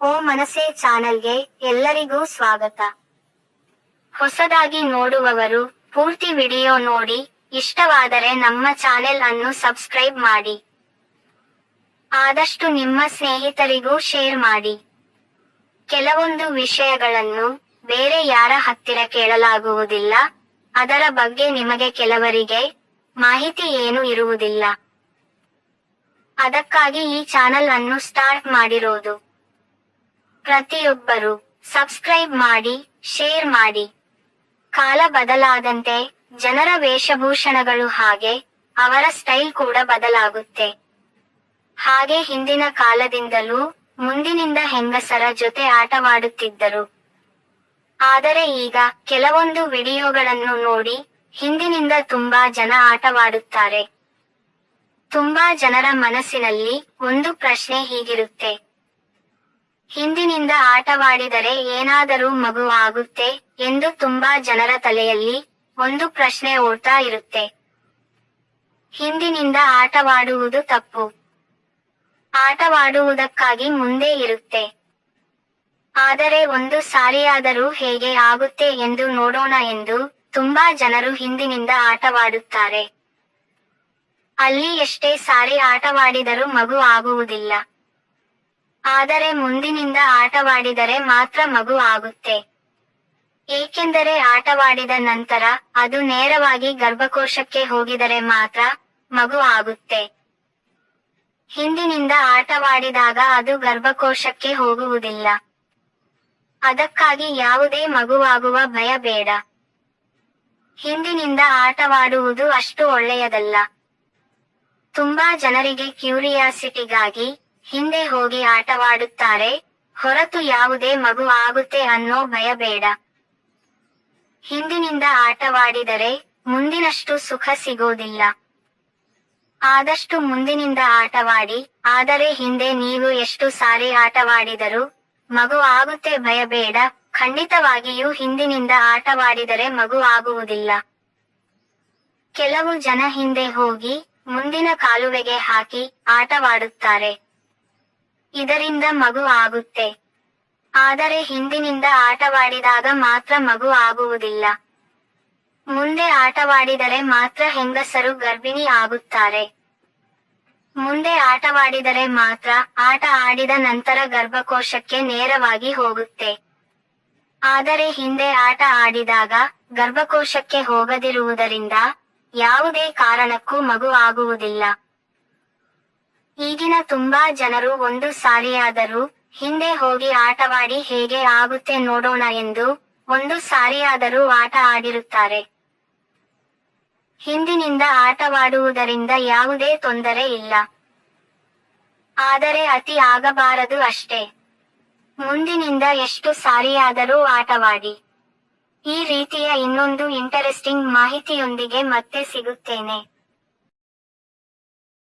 ಓ ಮನಸೆ ಚಾನಲ್ಗೆ ಎಲ್ಲರಿಗೂ ಸ್ವಾಗತ. ಹೊಸದಾಗಿ ನೋಡುವವರು ಪೂರ್ತಿ ವಿಡಿಯೋ ನೋಡಿ, ಇಷ್ಟವಾದರೆ ನಮ್ಮ ಚಾನೆಲ್ ಅನ್ನು ಸಬ್ಸ್ಕ್ರೈಬ್ ಮಾಡಿ. ಆದಷ್ಟು ನಿಮ್ಮ ಸ್ನೇಹಿತರಿಗೂ ಶೇರ್ ಮಾಡಿ. ಕೆಲವೊಂದು ವಿಷಯಗಳನ್ನು ಬೇರೆ ಯಾರ ಹತ್ತಿರ ಕೇಳಲಾಗುವುದಿಲ್ಲ, ಅದರ ಬಗ್ಗೆ ನಿಮಗೆ ಕೆಲವರಿಗೆ ಮಾಹಿತಿ ಏನು ಇರುವುದಿಲ್ಲ. ಅದಕ್ಕಾಗಿ ಈ ಚಾನಲ್ ಅನ್ನು ಸ್ಟಾರ್ಟ್ ಮಾಡಿರೋದು. ಪ್ರತಿಯೊಬ್ಬರು ಸಬ್ಸ್ಕ್ರೈಬ್ ಮಾಡಿ, ಶೇರ್ ಮಾಡಿ. ಕಾಲ ಬದಲಾದಂತೆ ಜನರ ವೇಷಭೂಷಣಗಳು ಹಾಗೆ ಅವರ ಸ್ಟೈಲ್ ಕೂಡ ಬದಲಾಗುತ್ತೆ. ಹಾಗೆ ಹಿಂದಿನ ಕಾಲದಿಂದಲೂ ಮುಂದಿನಿಂದ ಹೆಂಗಸರ ಜೊತೆ ಆಟವಾಡುತ್ತಿದ್ದರು. ಆದರೆ ಈಗ ಕೆಲವೊಂದು ವಿಡಿಯೋಗಳನ್ನು ನೋಡಿ ಹಿಂದಿನಿಂದ ತುಂಬಾ ಜನ ಆಟವಾಡುತ್ತಾರೆ. ತುಂಬಾ ಜನರ ಮನಸ್ಸಿನಲ್ಲಿ ಒಂದು ಪ್ರಶ್ನೆ ಹೀಗಿರುತ್ತೆ. ಹಿಂದಿನಿಂದ ಆಟವಾಡಿದರೆ ಏನಾದರೂ ಮಗು ಆಗುತ್ತೆ ಎಂದು ತುಂಬಾ ಜನರ ತಲೆಯಲ್ಲಿ ಒಂದು ಪ್ರಶ್ನೆ ಓಡ್ತಾ ಇರುತ್ತೆ. ಹಿಂದಿನಿಂದ ಆಟವಾಡುವುದು ತಪ್ಪು. ಆಟವಾಡುವುದಕ್ಕಾಗಿ ಮುಂದೆ ಇರುತ್ತೆ. ಆದರೆ ಒಂದು ಸಾರಿಯಾದರೂ ಹೇಗೆ ಆಗುತ್ತೆ ಎಂದು ನೋಡೋಣ ಎಂದು ತುಂಬಾ ಜನರು ಹಿಂದಿನಿಂದ ಆಟವಾಡುತ್ತಾರೆ. ಅಲ್ಲಿ ಎಷ್ಟೇ ಸಾರಿ ಆಟವಾಡಿದರೂ ಮಗು ಆಗುವುದಿಲ್ಲ. ಆದರೆ ಮುಂದಿನಿಂದ ಆಟವಾಡಿದರೆ ಮಾತ್ರ ಮಗು ಆಗುತ್ತೆ. ಏಕೆಂದರೆ ಆಟವಾಡಿದ ನಂತರ ಅದು ನೇರವಾಗಿ ಗರ್ಭಕೋಶಕ್ಕೆ ಹೋಗಿದರೆ ಮಾತ್ರ ಮಗು ಆಗುತ್ತೆ. ಹಿಂದಿನಿಂದ ಆಟವಾಡಿದಾಗ ಅದು ಗರ್ಭಕೋಶಕ್ಕೆ ಹೋಗುವುದಿಲ್ಲ. ಅದಕ್ಕಾಗಿ ಯಾವುದೇ ಮಗುವಾಗುವ ಭಯ ಬೇಡ. ಹಿಂದಿನಿಂದ ಆಟವಾಡುವುದು ಅಷ್ಟು ಒಳ್ಳೆಯದಲ್ಲ. ತುಂಬಾ ಜನರಿಗೆ ಕ್ಯೂರಿಯಾಸಿಟಿಗಾಗಿ ಹಿಂದೆ ಹೋಗಿ ಆಟವಾಡುತ್ತಾರೆ, ಹೊರತು ಯಾವುದೇ ಮಗು ಆಗುತ್ತೆ ಅನ್ನೋ ಭಯ ಬೇಡ. ಹಿಂದಿನಿಂದ ಆಟವಾಡಿದರೆ ಮುಂದಿನಷ್ಟು ಸುಖ ಸಿಗೋದಿಲ್ಲ. ಆದಷ್ಟು ಮುಂದಿನಿಂದ ಆಟವಾಡಿ, ಆದರೆ ಹಿಂದೆ ನೀವು ಎಷ್ಟು ಸಾರಿ ಆಟವಾಡಿದರೂ ಮಗು ಆಗುತ್ತೆ ಭಯ ಬೇಡ, ಖಂಡಿತವಾಗಿಯೂ ಹಿಂದಿನಿಂದ ಆಟವಾಡಿದರೆ ಮಗು ಆಗುವುದಿಲ್ಲ. ಕೆಲವು ಜನ ಹಿಂದೆ ಹೋಗಿ ಮುಂದಿನ ಕಾಲುವೆಗೆ ಹಾಕಿ ಆಟವಾಡುತ್ತಾರೆ. ಇದರಿಂದ ಮಗು ಆಗುತ್ತೆ. ಆದರೆ ಹಿಂದಿನಿಂದ ಆಟವಾಡಿದಾಗ ಮಾತ್ರ ಮಗು ಆಗುವುದಿಲ್ಲ. ಮುಂದೆ ಆಟವಾಡಿದರೆ ಮಾತ್ರ ಹೆಂಗಸರು ಗರ್ಭಿಣಿ ಆಗುತ್ತಾರೆ. ಮುಂದೆ ಆಟವಾಡಿದರೆ ಮಾತ್ರ ಆಟ ಆಡಿದ ನಂತರ ಗರ್ಭಕೋಶಕ್ಕೆ ನೇರವಾಗಿ ಹೋಗುತ್ತೆ. ಆದರೆ ಹಿಂದೆ ಆಟ ಆಡಿದಾಗ ಗರ್ಭಕೋಶಕ್ಕೆ ಹೋಗದಿರುವುದರಿಂದ ಯಾವುದೇ ಕಾರಣಕ್ಕೂ ಮಗು ಆಗುವುದಿಲ್ಲ. ಈಗಿನ ತುಂಬಾ ಜನರು ಒಂದು ಸಾರಿಯಾದರೂ ಹಿಂದೆ ಹೋಗಿ ಆಟವಾಡಿ ಹೇಗೆ ಆಗುತ್ತೆ ನೋಡೋಣ ಎಂದು ಒಂದು ಸಾರಿಯಾದರೂ ಆಟ ಆಡಿರುತ್ತಾರೆ. ಹಿಂದಿನಿಂದ ಆಟವಾಡುವುದರಿಂದ ಯಾವುದೇ ತೊಂದರೆ ಇಲ್ಲ. ಆದರೆ ಅತಿ ಆಗಬಾರದು ಅಷ್ಟೇ. ಮುಂದಿನಿಂದ ಎಷ್ಟು ಸಾರಿಯಾದರೂ ಆಟವಾಡಿ. ಈ ರೀತಿಯ ಇನ್ನೊಂದು ಇಂಟರೆಸ್ಟಿಂಗ್ ಮಾಹಿತಿಯೊಂದಿಗೆ ಮತ್ತೆ ಸಿಗುತ್ತೇನೆ.